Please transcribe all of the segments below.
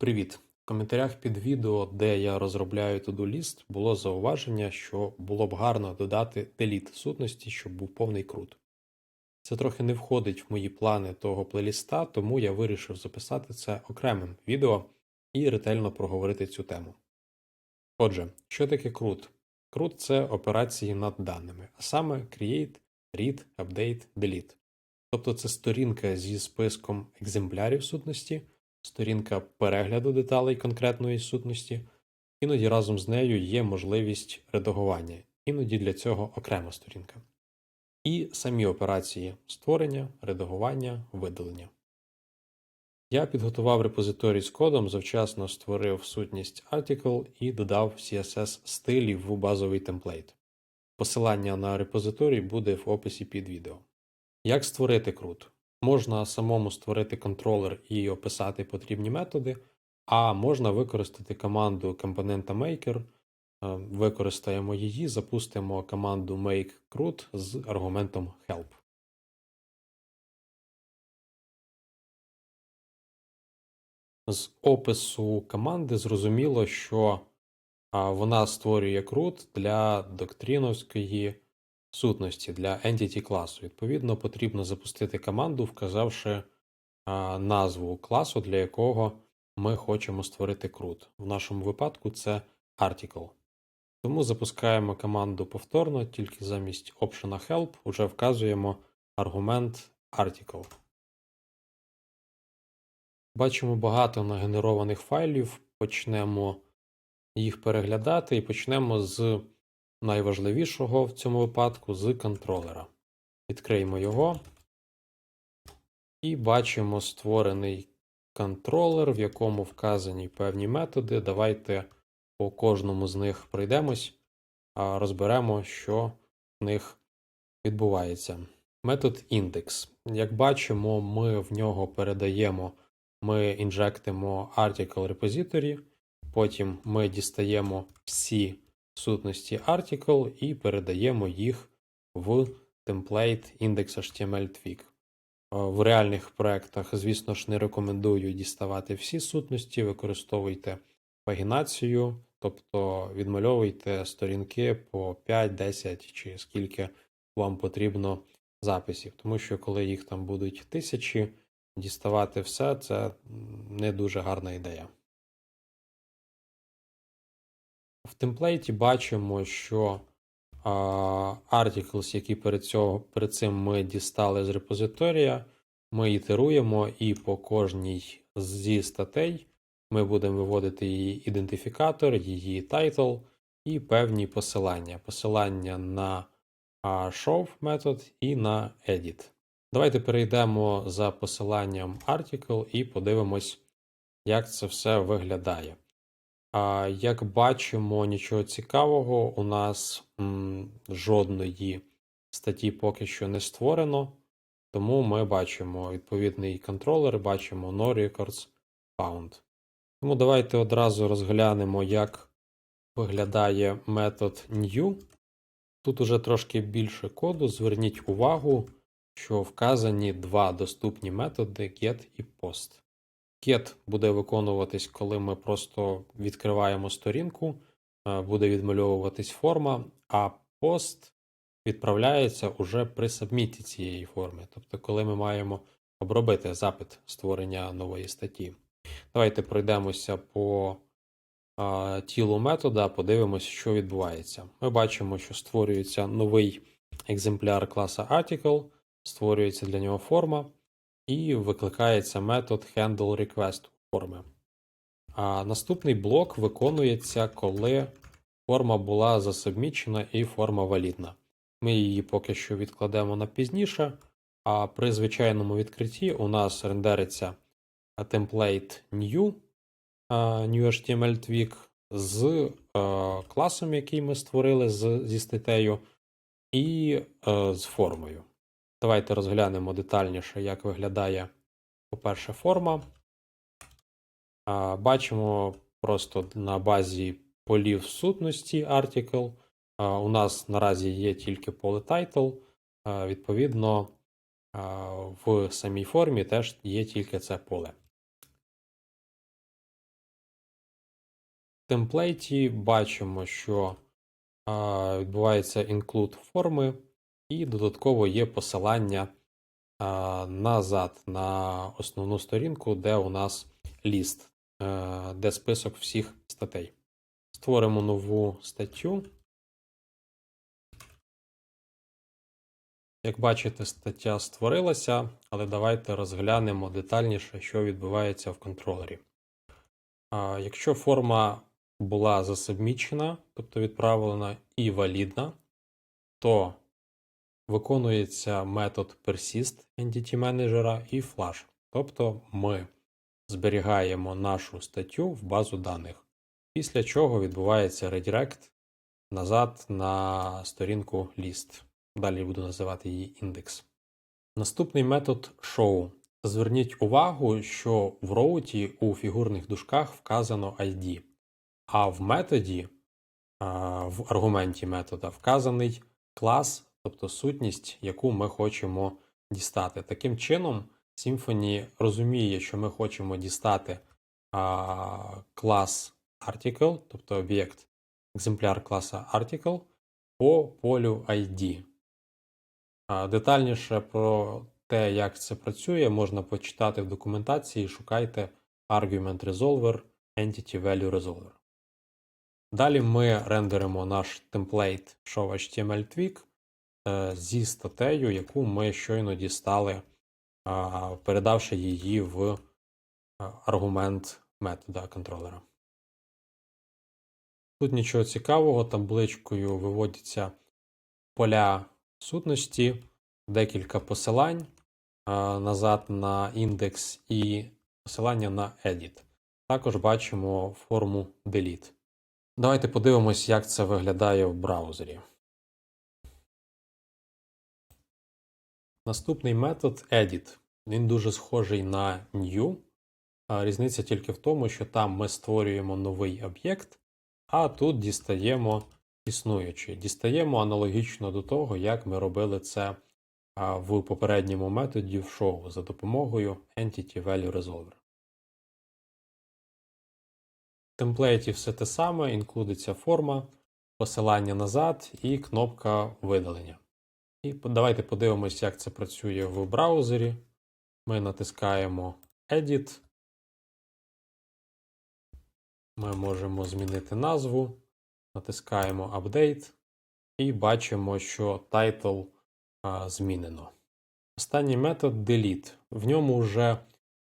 Привіт! В коментарях під відео, де я розробляю to-do list, було зауваження, що було б гарно додати delete сутності, щоб був повний крут. Це трохи не входить в мої плани того плейліста, тому я вирішив записати це окремим відео і ретельно проговорити цю тему. Отже, що таке крут? Крут це операції над даними, а саме create, read, update, delete. Тобто це сторінка зі списком екземплярів сутності, сторінка перегляду деталей конкретної сутності, іноді разом з нею є можливість редагування, іноді для цього окрема сторінка. І самі операції створення, редагування, видалення. Я підготував репозиторій з кодом, завчасно створив сутність article і додав CSS стилів в базовий темплейт. Посилання на репозиторій буде в описі під відео. Як створити крут? Можна самому створити контролер і описати потрібні методи, а можна використати команду компонента maker, е, використаємо її, запустимо команду make CRUD з аргументом help. З опису команди зрозуміло, що вона створює CRUD для доктріновської сутності для entity класу. Відповідно, потрібно запустити команду, вказавши назву класу, для якого ми хочемо створити CRUD. В нашому випадку це article. Тому запускаємо команду повторно, тільки замість option help вже вказуємо аргумент article. Бачимо багато нагенерованих файлів. Почнемо їх переглядати і почнемо з найважливішого в цьому випадку з контролера. Відкриємо його і бачимо створений контролер, в якому вказані певні методи. Давайте по кожному з них пройдемось, а розберемо, що в них відбувається. Метод index. Як бачимо, ми в нього передаємо, ми інжектимо article repository, потім ми дістаємо всі сутності article і передаємо їх в темплейт index.html twig. В реальних проєктах, звісно ж, не рекомендую діставати всі сутності, використовуйте пагінацію, тобто відмальовуйте сторінки по 5, 10 чи скільки вам потрібно записів, тому що коли їх там будуть тисячі, діставати все це не дуже гарна ідея. Темплейті бачимо, що а, articles, які перед, цього, перед цим ми дістали з репозиторія, ми ітеруємо, і по кожній зі статей ми будемо виводити її ідентифікатор, її тайтл і певні посилання. Посилання на show метод і на edit. Давайте перейдемо за посиланням article і подивимось, як це все виглядає. Як бачимо, нічого цікавого, у нас жодної статті поки що не створено, тому ми бачимо відповідний контролер, бачимо no records found. Тому давайте одразу розглянемо, як виглядає метод new. Тут уже трошки більше коду. Зверніть увагу, що вказані два доступні методи get і post. Get буде виконуватись, коли ми просто відкриваємо сторінку, е, буде відмальовуватись форма, а пост відправляється уже при сабміті цієї форми. Тобто, коли ми маємо обробити запит створення нової статті. Давайте пройдемося по а, тілу метода, подивимося, що відбувається. Ми бачимо, що створюється новий екземпляр класа Article, створюється для нього форма і викликається метод handleRequest форми. А наступний блок виконується, коли форма була засубмічена і форма валідна. Ми її поки що відкладемо на пізніше, а при звичайному відкритті у нас рендериться темплейт new, new HTML twig з класом, який ми створили зі статтею, і з формою. Давайте розглянемо детальніше, як виглядає, по-перше, форма. Бачимо просто на базі полів сутності article. У нас наразі є тільки поле title. Відповідно, в самій формі теж є тільки це поле. В темплейті бачимо, що відбувається include форми, і додатково є посилання а, назад на основну сторінку, де у нас ліст, е, де список всіх статей. Створимо нову статтю. Як бачите, стаття створилася, але давайте розглянемо детальніше, що відбувається в контролері. А, Якщо форма була засубмічена, тобто відправлена і валідна, то виконується метод persist entity manager і flash. Тобто ми зберігаємо нашу статтю в базу даних, після чого відбувається редирект назад на сторінку list. Далі буду називати її індекс. Наступний метод show. Зверніть увагу, що в роуті у фігурних дужках вказано ID, а в методі, в аргументі метода вказаний клас, тобто сутність, яку ми хочемо дістати. Таким чином, Symfony розуміє, що ми хочемо дістати а, клас article, тобто об'єкт, екземпляр класа article по полю ID. А, Детальніше про те, як це працює, можна почитати в документації. Шукайте Argument Resolver, Entity Value Resolver. Далі ми рендеримо наш темплейт show.html е, зі статтею, яку ми щойно дістали, передавши її в аргумент метода контролера. Тут нічого цікавого, табличкою виводяться поля сутності, декілька посилань назад на індекс і посилання на edit. Також бачимо форму delete. Давайте подивимось, як це виглядає в браузері. Наступний метод edit. Він дуже схожий на new. Різниця тільки в тому, що там ми створюємо новий об'єкт, а тут дістаємо існуючий. Дістаємо аналогічно до того, як ми робили це в попередньому методі в show за допомогою Entity Value Resolver. В темплейті все те саме, інклюдиться форма, посилання назад і кнопка видалення. І давайте подивимось, як це працює в браузері. Ми натискаємо Edit. Ми можемо змінити назву, натискаємо Update і бачимо, що title а, змінено. Останній метод Delete. В ньому вже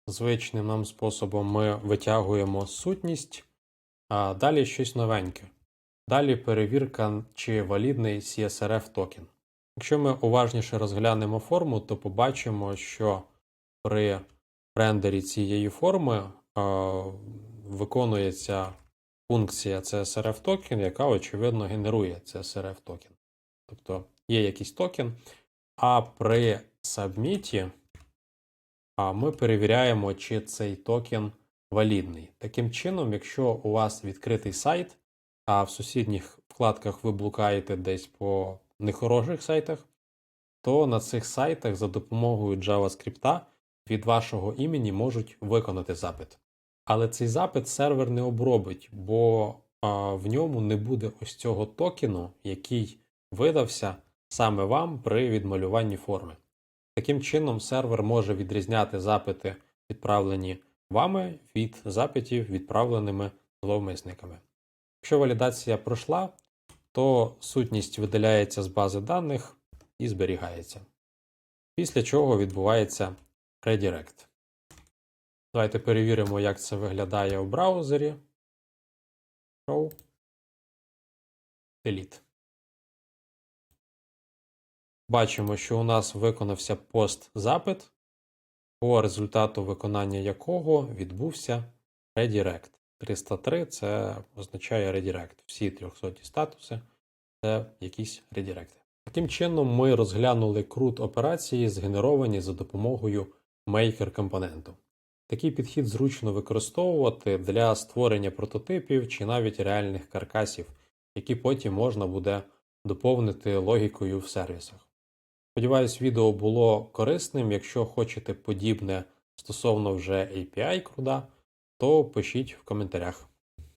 звичним нам способом ми витягуємо сутність, а далі щось новеньке. Далі перевірка, чи валідний CSRF токен. Якщо ми уважніше розглянемо форму, то побачимо, що при рендері цієї форми е, виконується функція CSRF токен, яка, очевидно, генерує CSRF токен. Тобто є якийсь токен, а при сабміті ми перевіряємо, чи цей токен валідний. Таким чином, якщо у вас відкритий сайт, а в сусідніх вкладках ви блукаєте десь по нехороших сайтах, то на цих сайтах за допомогою JavaScript від вашого імені можуть виконати запит. Але цей запит сервер не обробить, бо а, в ньому не буде ось цього токену, який видався саме вам при відмалюванні форми. Таким чином, сервер може відрізняти запити, відправлені вами, від запитів, відправленими зловмисниками. Якщо валідація пройшла, то сутність видаляється з бази даних і зберігається. Після чого відбувається редирект. Давайте перевіримо, як це виглядає у браузері. Show. Delete. Бачимо, що у нас виконався пост-запит, по результату виконання якого відбувся редирект. 303 це означає редирект. Всі 300 статуси це якісь редиректи. Таким чином, ми розглянули крут операції, згенеровані за допомогою maker компоненту. Такий підхід зручно використовувати для створення прототипів чи навіть реальних каркасів, які потім можна буде доповнити логікою в сервісах. Сподіваюсь, відео було корисним. Якщо хочете подібне стосовно вже API CRUD, то пишіть в коментарях.